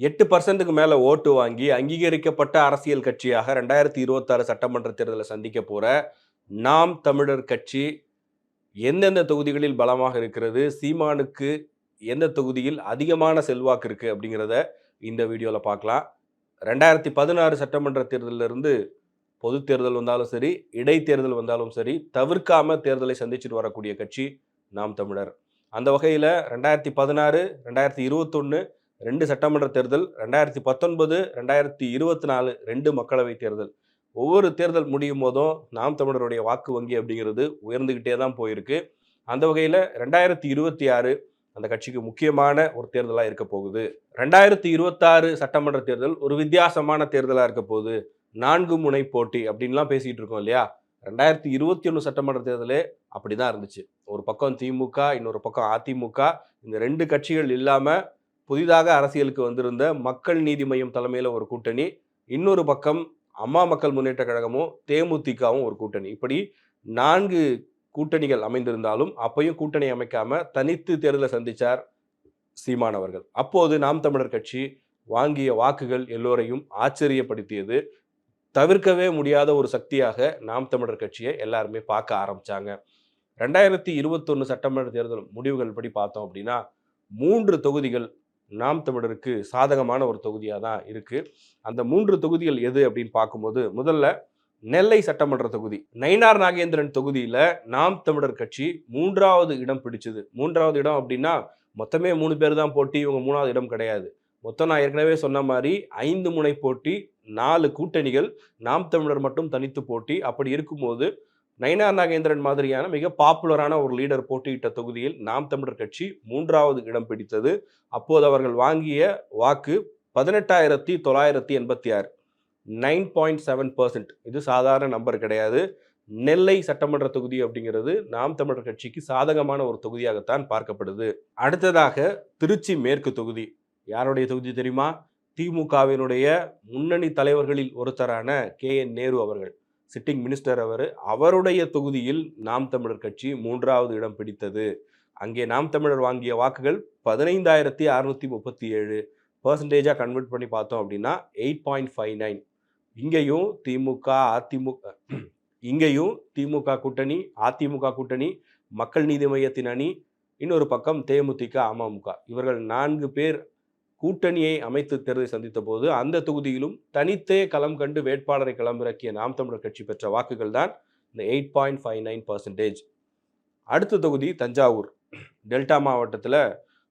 எட்டு பர்சன்ட்டுக்கு மேலே ஓட்டு வாங்கி அங்கீகரிக்கப்பட்ட அரசியல் கட்சியாக ரெண்டாயிரத்தி இருபத்தாறு சட்டமன்ற தேர்தலை சந்திக்க போகிற நாம் தமிழர் கட்சி எந்தெந்த தொகுதிகளில் பலமாக இருக்கிறது சீமானுக்கு எந்த தொகுதியில் அதிகமான செல்வாக்கு இருக்குது அப்படிங்கிறத இந்த வீடியோவில் பார்க்கலாம். ரெண்டாயிரத்தி பதினாறு சட்டமன்ற தேர்தலிருந்து பொது தேர்தல் வந்தாலும் சரி இடைத்தேர்தல் வந்தாலும் சரி தவிர்க்காம தேர்தலை சந்திச்சுட்டு வரக்கூடிய கட்சி நாம் தமிழர். அந்த வகையில் ரெண்டாயிரத்தி பதினாறு ரெண்டாயிரத்தி இருபத்தொன்று ரெண்டு சட்டமன்ற தேர்தல் ரெண்டாயிரத்தி பத்தொன்பது ரெண்டாயிரத்தி இருபத்தி நாலு ரெண்டு மக்களவை தேர்தல். ஒவ்வொரு தேர்தல் முடியும் போதும் நாம் தமிழருடைய வாக்கு வங்கி அப்படிங்கிறது உயர்ந்துக்கிட்டே தான் போயிருக்கு. அந்த வகையில் ரெண்டாயிரத்தி இருபத்தி ஆறு அந்த கட்சிக்கு முக்கியமான ஒரு தேர்தலாக இருக்க போகுது. ரெண்டாயிரத்தி இருபத்தாறு சட்டமன்ற தேர்தல் ஒரு வித்தியாசமான தேர்தலாக இருக்க போகுது. நான்கு முனை போட்டி அப்படின்லாம் பேசிகிட்டு இருக்கோம் இல்லையா? ரெண்டாயிரத்தி இருபத்தி ஒன்று சட்டமன்ற தேர்தலே அப்படி தான் இருந்துச்சு. ஒரு பக்கம் திமுக இன்னொரு பக்கம் அதிமுக. இந்த ரெண்டு கட்சிகள் இல்லாமல் புதிதாக அரசியலுக்கு வந்திருந்த மக்கள் நீதி மையம் தலைமையில் ஒரு கூட்டணி இன்னொரு பக்கம் அம்மா மக்கள் முன்னேற்ற கழகமும் தேமுதிகவும் ஒரு கூட்டணி. இப்படி நான்கு கூட்டணிகள் அமைந்திருந்தாலும் அப்பையும் கூட்டணி அமைக்காம தனித்து தேர்தலை சந்தித்தார் சீமானவர்கள் அப்போது நாம் தமிழர் கட்சி வாங்கிய வாக்குகள் எல்லோரையும் ஆச்சரியப்படுத்தியது. தவிர்க்கவே முடியாத ஒரு சக்தியாக நாம் தமிழர் கட்சியை எல்லாருமே பார்க்க ஆரம்பித்தாங்க ரெண்டாயிரத்தி இருபத்தொன்னு சட்டமன்ற தேர்தல் முடிவுகள் படி பார்த்தோம் அப்படின்னா மூன்று தொகுதிகள் நாம் தமிழருக்கு சாதகமான ஒரு தொகுதியாக தான் இருக்குது அந்த மூன்று தொகுதிகள் எது அப்படின்னு பார்க்கும்போது முதல்ல நெல்லை சட்டமன்ற தொகுதி. நயினார் நாகேந்திரன் தொகுதியில் நாம் தமிழர் கட்சி மூன்றாவது இடம் பிடிச்சது. மூன்றாவது இடம் அப்படின்னா மொத்தமே மூணு பேர் தான் போட்டி இவங்க மூணாவது இடம் கிடையாது. மொத்தம் நான் ஏற்கனவே சொன்ன மாதிரி ஐந்து முனை போட்டி நாலு கூட்டணிகள் நாம் தமிழர் மட்டும் தனித்து போட்டி. அப்படி இருக்கும்போது நயினார் நாகேந்திரன் மாதிரியான மிக பாப்புலரான ஒரு லீடர் போட்டியிட்ட தொகுதியில் நாம் தமிழர் கட்சி மூன்றாவது இடம் பிடித்தது. அப்போது அவர்கள் வாங்கிய வாக்கு பதினெட்டாயிரத்தி தொள்ளாயிரத்தி எண்பத்தி ஆறு. Nine point seven percent. இது சாதாரண நம்பர் கிடையாது. நெல்லை சட்டமன்ற தொகுதி அப்படிங்கிறது நாம் தமிழர் கட்சிக்கு சாதகமான ஒரு தொகுதியாகத்தான் பார்க்கப்படுது. அடுத்ததாக திருச்சி மேற்கு தொகுதி. யாருடைய தொகுதி தெரியுமா? திமுகவினுடைய முன்னணி தலைவர்களில் ஒருத்தரான கே என் நேரு அவர்கள். சிட்டிங் மினிஸ்டர் அவர் அவருடைய தொகுதியில் நாம் தமிழர் கட்சி மூன்றாவது இடம் பிடித்தது. அங்கே நாம் தமிழர் வாங்கிய வாக்குகள் பதினைந்தாயிரத்தி அறுநூத்தி முப்பத்தி ஏழு பர்சன்டேஜாக கன்வெர்ட் பண்ணி பார்த்தோம் அப்படின்னா எயிட் பாயிண்ட் ஃபைவ் நைன் இங்கேயும் திமுக அதிமுக இங்கேயும் திமுக கூட்டணி அதிமுக கூட்டணி மக்கள் நீதி மையத்தின் அணி இன்னொரு பக்கம் தேமுதிக அமமுக. இவர்கள் நான்கு பேர் கூட்டணியை அமைத்து தேர்தலை சந்தித்த போது அந்த தொகுதியிலும் தனித்தே களம் கண்டு வேட்பாளரை களமிறக்கிய நாம் தமிழர் கட்சி பெற்ற வாக்குகள் தான் இந்த eight point five nine percentage அடுத்த தொகுதி தஞ்சாவூர். டெல்டா மாவட்டத்தில்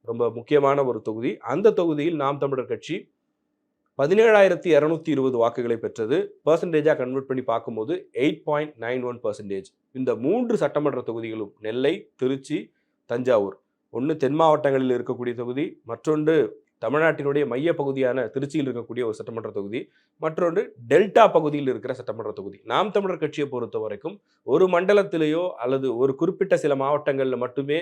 ரொம்ப முக்கியமான ஒரு தொகுதி. அந்த தொகுதியில் நாம் தமிழர் கட்சி பதினேழாயிரத்தி இரநூத்தி இருபது வாக்குகளை பெற்றது. பர்சன்டேஜாக கன்வெர்ட் பண்ணி பார்க்கும்போது eight point nine one percentage இந்த மூன்று சட்டமன்ற தொகுதிகளும் நெல்லை திருச்சி தஞ்சாவூர். ஒன்று தென் மாவட்டங்களில் இருக்கக்கூடிய தொகுதி மற்றொன்று தமிழ்நாட்டினுடைய மைய பகுதியான திருச்சியில் இருக்கக்கூடிய ஒரு சட்டமன்ற தொகுதி மற்றொன்று டெல்டா பகுதியில் இருக்கிற சட்டமன்ற தொகுதி. நாம் தமிழர் கட்சியை பொறுத்த வரைக்கும் ஒரு மண்டலத்திலேயோ அல்லது ஒரு குறிப்பிட்ட சில மாவட்டங்களில் மட்டுமே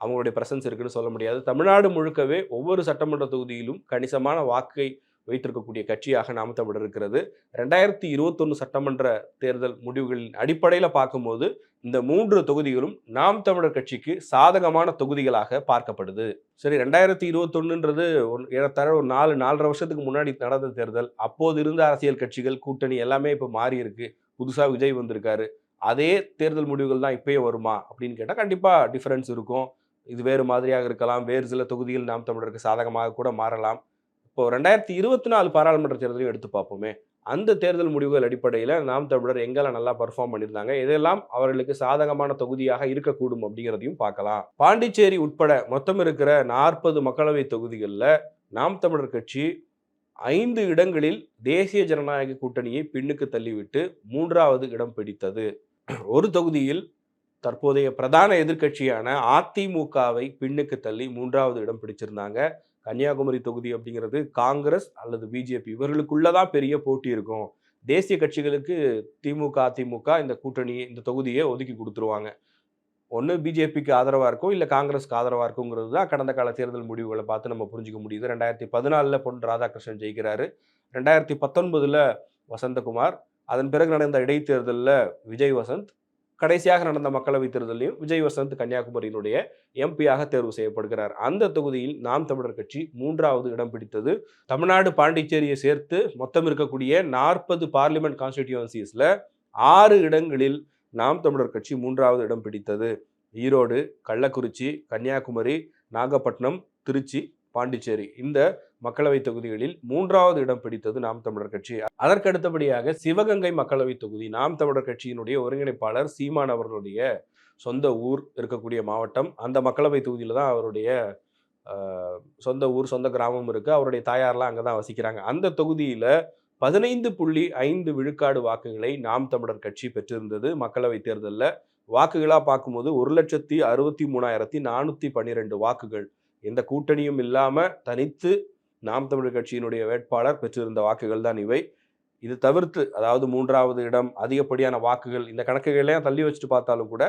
அவங்களுடைய பிரசன்ஸ் இருக்குன்னு சொல்ல முடியாது. தமிழ்நாடு முழுக்கவே ஒவ்வொரு சட்டமன்ற தொகுதியிலும் கணிசமான வாக்கை வைத்திருக்கக்கூடிய கட்சியாக நாம் தமிழர் இருக்கிறது. ரெண்டாயிரத்தி இருபத்தொன்று சட்டமன்ற தேர்தல் முடிவுகளின் அடிப்படையில் பார்க்கும்போது இந்த மூன்று தொகுதிகளும் நாம் தமிழர் கட்சிக்கு சாதகமான தொகுதிகளாக பார்க்கப்படுது. சரி ரெண்டாயிரத்தி இருபத்தொன்னுன்றது ஒரு ஏறத்தாழ ஒரு நாலு நாலரை வருஷத்துக்கு முன்னாடி நடந்த தேர்தல். அப்போது இருந்த அரசியல் கட்சிகள் கூட்டணி எல்லாமே இப்போ மாறி இருக்கு. புதுசாக விஜய் வந்திருக்காரு. அதே தேர்தல் முடிவுகள் தான் இப்பயே வருமா அப்படின்னு கேட்டால் கண்டிப்பாக டிஃப்ரென்ஸ் இருக்கும். இது வேறு மாதிரியாக இருக்கலாம். வேறு சில தொகுதிகள் நாம் தமிழருக்கு சாதகமாக கூட மாறலாம். இப்போ ரெண்டாயிரத்தி இருபத்தி நாலு பாராளுமன்ற தேர்தலையும் எடுத்து பார்ப்போமே அந்த தேர்தல் முடிவுகள் அடிப்படையில் நாம் தமிழர் எங்கெல்லாம் நல்லா பர்ஃபார்ம் பண்ணியிருந்தாங்க இதெல்லாம் அவர்களுக்கு சாதகமான தொகுதியாக இருக்கக்கூடும் அப்படிங்கிறதையும் பார்க்கலாம். பாண்டிச்சேரி உட்பட மொத்தம் இருக்கிற நாற்பது மக்களவை தொகுதிகளில் நாம் தமிழர் கட்சி ஐந்து இடங்களில் தேசிய ஜனநாயக கூட்டணியை பின்னுக்கு தள்ளிவிட்டு மூன்றாவது இடம் பிடித்தது. ஒரு தொகுதியில் தற்போதைய பிரதான எதிர்க்கட்சியான அதிமுகவை பின்னுக்கு தள்ளி மூன்றாவது இடம் பிடிச்சிருந்தாங்க. கன்னியாகுமரி தொகுதி அப்படிங்கிறது காங்கிரஸ் அல்லது பிஜேபி இவர்களுக்குள்ளதான் பெரிய போட்டி இருக்கும். தேசிய கட்சிகளுக்கு திமுக அதிமுக இந்த கூட்டணி இந்த தொகுதியை ஒதுக்கி கொடுத்துருவாங்க. ஒன்று பிஜேபிக்கு ஆதரவாக இருக்கும் இல்லை காங்கிரஸ்க்கு ஆதரவாக இருக்குங்கிறது தான் கடந்த கால தேர்தல் முடிவுகளை பார்த்து நம்ம புரிஞ்சுக்க முடியுது. ரெண்டாயிரத்தி பதினாலில் பொன் ராதாகிருஷ்ணன் ஜெயிக்கிறாரு. ரெண்டாயிரத்தி பத்தொன்பதில் வசந்தகுமார். அதன் பிறகு நடந்த இடைத்தேர்தலில் விஜய் வசந்த். கடைசியாக நடந்த மக்களவைத் தேர்தலையும் விஜய் வசந்த் கன்னியாகுமரியினுடைய எம்பியாக தேர்வு செய்யப்படுகிறார். அந்த தொகுதியில் நாம் தமிழர் கட்சி மூன்றாவது இடம் பிடித்தது. தமிழ்நாடு பாண்டிச்சேரியை சேர்த்து மொத்தம் இருக்கக்கூடிய நாற்பது பார்லிமெண்ட் கான்ஸ்டிடியூன்சிஸில் ஆறு இடங்களில் நாம் தமிழர் கட்சி மூன்றாவது இடம் பிடித்தது. ஈரோடு கள்ளக்குறிச்சி கன்னியாகுமரி நாகப்பட்டினம் திருச்சி பாண்டிச்சேரி. இந்த மக்களவை தொகுதிகளில் மூன்றாவது இடம் பிடித்தது நாம் தமிழர் கட்சி. அதற்கடுத்தபடியாக சிவகங்கை மக்களவை தொகுதி நாம் தமிழர் கட்சியினுடைய ஒருங்கிணைப்பாளர் சீமான் அவர்களுடைய சொந்த ஊர் இருக்கக்கூடிய மாவட்டம். அந்த மக்களவை தொகுதியில் தான் அவருடைய சொந்த ஊர் சொந்த கிராமம் இருக்குது அவருடைய தாயார்லாம் அங்கே தான் வசிக்கிறாங்க. அந்த தொகுதியில் பதினைந்து புள்ளி ஐந்து விழுக்காடு வாக்குகளை நாம் தமிழர் கட்சி பெற்றிருந்தது மக்களவை தேர்தலில். வாக்குகளாக பார்க்கும்போது ஒரு லட்சத்தி அறுபத்தி மூணாயிரத்தி நானூற்றி பன்னிரெண்டு வாக்குகள் எந்த கூட்டணியும் இல்லாமல் தனித்து நாம் தமிழர் கட்சியினுடைய வேட்பாளர் பெற்றிருந்த வாக்குகள் தான் இவை. இது தவிர்த்து அதாவது மூன்றாவது இடம் அதிகப்படியான வாக்குகள் இந்த கணக்குகளையும் தள்ளி வச்சுட்டு பார்த்தாலும் கூட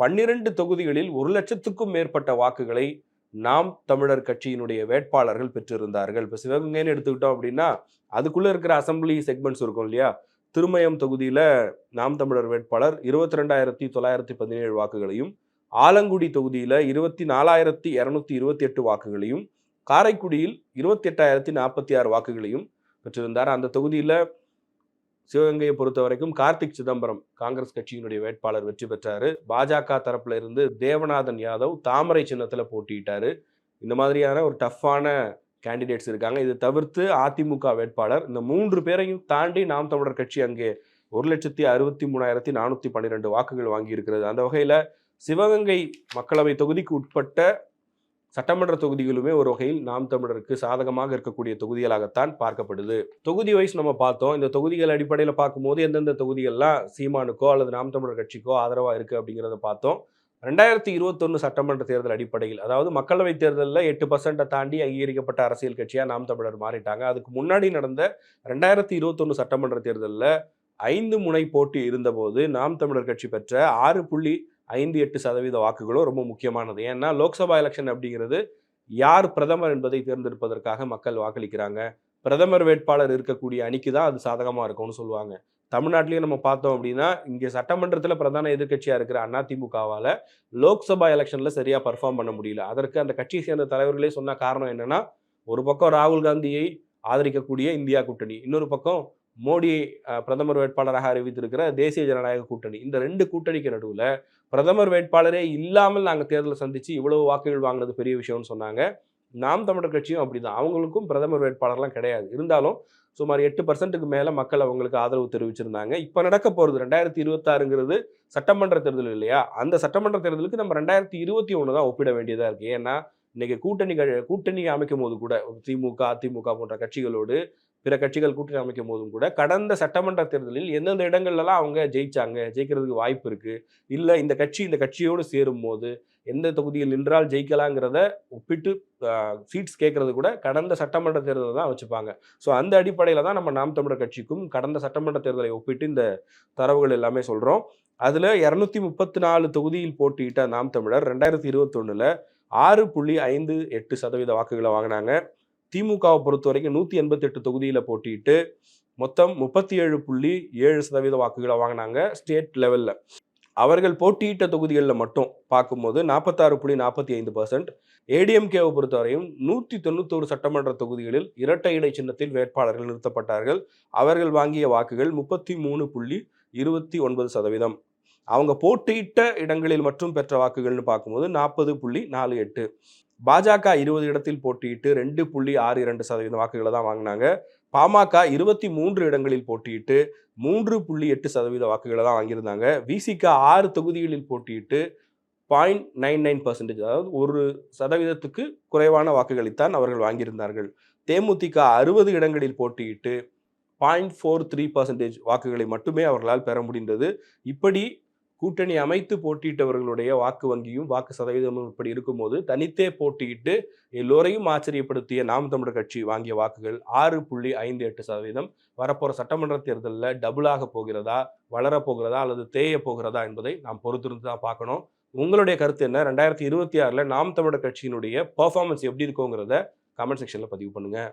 பன்னிரண்டு தொகுதிகளில் ஒரு லட்சத்துக்கும் மேற்பட்ட வாக்குகளை நாம் தமிழர் கட்சியினுடைய வேட்பாளர்கள் பெற்றிருந்தார்கள். இப்போ சிவகங்கைன்னு எடுத்துக்கிட்டோம் அப்படின்னா அதுக்குள்ளே இருக்கிற அசம்பிளி செக்மெண்ட்ஸ் இருக்கும் இல்லையா? திருமயம் தொகுதியில் நாம் தமிழர் வேட்பாளர் இருபத்தி ரெண்டாயிரத்தி தொள்ளாயிரத்தி பதினேழு வாக்குகளையும் ஆலங்குடி தொகுதியில் இருபத்தி நாலாயிரத்தி இரநூத்தி இருபத்தி எட்டு வாக்குகளையும் காரைக்குடியில் இருபத்தி எட்டாயிரத்தி நாற்பத்தி ஆறு வாக்குகளையும் பெற்றிருந்தார். அந்த தொகுதியில் சிவகங்கையை பொறுத்த வரைக்கும் கார்த்திக் சிதம்பரம் காங்கிரஸ் கட்சியினுடைய வேட்பாளர் வெற்றி பெற்றார். பாஜக தரப்புல இருந்து தேவநாதன் யாதவ் தாமரை சின்னத்தில் போட்டியிட்டார். இந்த மாதிரியான ஒரு டஃப்பான கேண்டிடேட்ஸ் இருக்காங்க. இது தவிர்த்து அதிமுக வேட்பாளர் இந்த மூன்று பேரையும் தாண்டி நாம் தமிழர் கட்சி அங்கே ஒரு லட்சத்தி அறுபத்தி மூணாயிரத்தி நானூற்றி பன்னிரெண்டு வாக்குகள் வாங்கியிருக்கிறது. அந்த வகையில் சிவகங்கை மக்களவை தொகுதிக்கு உட்பட்ட சட்டமன்ற தொகுதிகளுமே ஒரு வகையில் நாம் தமிழருக்கு சாதகமாக இருக்கக்கூடிய தொகுதிகளாகத்தான் பார்க்கப்படுது. தொகுதி வைஸ் நம்ம பார்த்தோம். இந்த தொகுதிகள் அடிப்படையில் பார்க்கும்போது எந்தெந்த தொகுதிகள்லாம் சீமானுக்கோ அல்லது நாம் தமிழர் கட்சிக்கோ ஆதரவாக இருக்குது அப்படிங்கிறத பார்த்தோம். ரெண்டாயிரத்தி இருபத்தொன்று சட்டமன்ற தேர்தல் அடிப்படையில் அதாவது மக்களவைத் தேர்தலில் எட்டு பர்சன்ட்டை தாண்டி அங்கீகரிக்கப்பட்ட அரசியல் கட்சியாக நாம் தமிழர் மாறிட்டாங்க. அதுக்கு முன்னாடி நடந்த ரெண்டாயிரத்தி இருபத்தொன்று சட்டமன்ற தேர்தலில் ஐந்து முனை போட்டி இருந்தபோது நாம் தமிழர் கட்சி பெற்ற ஆறு புள்ளி ஐந்து எட்டு சதவீத வாக்குகளும் ரொம்ப முக்கியமானது. ஏன்னா லோக்சபா எலெக்ஷன் அப்படிங்கிறது யார் பிரதமர் என்பதை தேர்ந்தெடுப்பதற்காக மக்கள் வாக்களிக்கிறாங்க. பிரதமர் வேட்பாளர் இருக்கக்கூடிய அணிக்கு தான் அது சாதகமாக இருக்கும்னு சொல்லுவாங்க. தமிழ்நாட்டிலேயே நம்ம பார்த்தோம் அப்படின்னா இங்கே சட்டமன்றத்தில் பிரதான எதிர்க்கட்சியாக இருக்கிற அதிமுகவால் லோக்சபா எலெக்ஷனில் சரியாக பர்ஃபார்ம் பண்ண முடியல. அதற்கு அந்த கட்சியை சேர்ந்த தலைவர்களே சொன்ன காரணம் என்னன்னா ஒரு பக்கம் ராகுல் காந்தியை ஆதரிக்கக்கூடிய இந்தியா கூட்டணி இன்னொரு பக்கம் மோடி பிரதமர் வேட்பாளராக அறிவித்திருக்கிற தேசிய ஜனநாயக கூட்டணி. இந்த ரெண்டு கூட்டணிக்கு நடுவில் பிரதமர் வேட்பாளரே இல்லாமல் நாங்கள் தேர்தலை சந்தித்து இவ்வளவு வாக்குகள் வாங்கினது பெரிய விஷயம்னு சொன்னாங்க. நாம் தமிழர் கட்சியும் அப்படிதான். அவங்களுக்கும் பிரதமர் வேட்பாளர்லாம் கிடையாது. இருந்தாலும் சுமார் எட்டு பர்சன்ட்டுக்கு மேலே மக்கள் அவங்களுக்கு ஆதரவு தெரிவிச்சிருந்தாங்க. இப்போ நடக்க போகிறது ரெண்டாயிரத்தி இருபத்தாறுங்கிறது சட்டமன்ற தேர்தல் இல்லையா? அந்த சட்டமன்ற தேர்தலுக்கு நம்ம ரெண்டாயிரத்தி இருபத்தி ஒன்று தான் ஒப்பிட வேண்டியதாக இருக்குது ஏன்னா இன்னைக்கு கூட்டணி கூட்டணி அமைக்கும் போது கூட திமுக அதிமுக போன்ற கட்சிகளோடு பிற கட்சிகள் கூட்டணி அமைக்கும் போதும் கூட கடந்த சட்டமன்ற தேர்தலில் எந்தெந்த இடங்கள்லாம் அவங்க ஜெயிச்சாங்க ஜெயிக்கிறதுக்கு வாய்ப்பு இருக்குது இல்லை இந்த கட்சி இந்த கட்சியோடு சேரும் போது எந்த தொகுதியில் நின்றால் ஜெயிக்கலாங்கிறத ஒப்பிட்டு சீட்ஸ் கேட்கறது கூட கடந்த சட்டமன்ற தேர்தலில் தான் வச்சுப்பாங்க. ஸோ அந்த அடிப்படையில் தான் நம்ம நாம் தமிழர் கட்சிக்கும் கடந்த சட்டமன்ற தேர்தலை ஒப்பிட்டு இந்த தரவுகள் எல்லாமே சொல்கிறோம் அதில் இரநூத்தி முப்பத்தி நாலு தொகுதியில் போட்டியிட்ட நாம் தமிழர் ரெண்டாயிரத்தி இருபத்தொன்னில் ஆறு புள்ளி ஐந்து எட்டு சதவீத வாக்குகளை வாங்கினாங்க. திமுகவை பொறுத்த வரைக்கும் நூற்றி எண்பத்தெட்டு தொகுதியில் போட்டியிட்டு மொத்தம் முப்பத்தி ஏழு புள்ளி ஏழு சதவீத வாக்குகளை வாங்கினாங்க ஸ்டேட் லெவலில். அவர்கள் போட்டியிட்ட தொகுதிகளில் மட்டும் பார்க்கும்போது நாற்பத்தாறு புள்ளி நாற்பத்தி ஐந்து பர்சன்ட் ஏடிஎம்கேவை பொறுத்தவரையும் நூற்றி தொண்ணூத்தோரு சட்டமன்ற தொகுதிகளில் இரட்டை இடை சின்னத்தில் வேட்பாளர்கள் நிறுத்தப்பட்டார்கள். அவர்கள் வாங்கிய வாக்குகள் முப்பத்தி மூணு புள்ளி இருபத்தி ஒன்பது சதவீதம். அவங்க போட்டியிட்ட இடங்களில் மட்டும் பெற்ற வாக்குகள்னு பார்க்கும்போது நாற்பது புள்ளி நாலு எட்டு. பாஜக இருபது இடத்தில் போட்டியிட்டு ரெண்டு புள்ளி ஆறு இரண்டு சதவீதம் வாக்குகளை தான் வாங்கினாங்க. பாமக இருபத்தி மூன்று இடங்களில் போட்டியிட்டு மூன்று புள்ளி எட்டு சதவீத வாக்குகளை தான் வாங்கியிருந்தாங்க. விசிக ஆறு தொகுதிகளில் போட்டியிட்டு பாயிண்ட் நைன் நைன் பர்சன்டேஜ் அதாவது ஒரு சதவீதத்துக்கு குறைவான வாக்குகளைத்தான் அவர்கள் வாங்கியிருந்தார்கள். தேமுதிக அறுபது இடங்களில் போட்டியிட்டு பாயிண்ட் ஃபோர் த்ரீ பர்சன்டேஜ் வாக்குகளை மட்டுமே அவர்களால் பெற முடிந்தது. இப்படி கூட்டணி அமைத்து போட்டியிட்டவர்களுடைய வாக்கு வங்கியும் வாக்கு சதவீதமும் இப்படி இருக்கும்போது தனித்தே போட்டியிட்டு எல்லோரையும் ஆச்சரியப்படுத்திய நாம் தமிழர் கட்சி வாங்கிய வாக்குகள் ஆறு புள்ளி ஐந்து எட்டு சதவீதம். வரப்போகிற சட்டமன்ற தேர்தலில் டபுளாக போகிறதா வளரப் போகிறதா அல்லது தேய போகிறதா என்பதை நாம் பொறுத்திருந்து தான் பார்க்கணும். உங்களுடைய கருத்து என்ன? ரெண்டாயிரத்தி இருபத்தி ஆறில் நாம் தமிழர் கட்சியினுடைய பர்ஃபார்மன்ஸ் எப்படி இருக்குங்கிறத கமெண்ட் செக்ஷனில் பதிவு பண்ணுங்கள்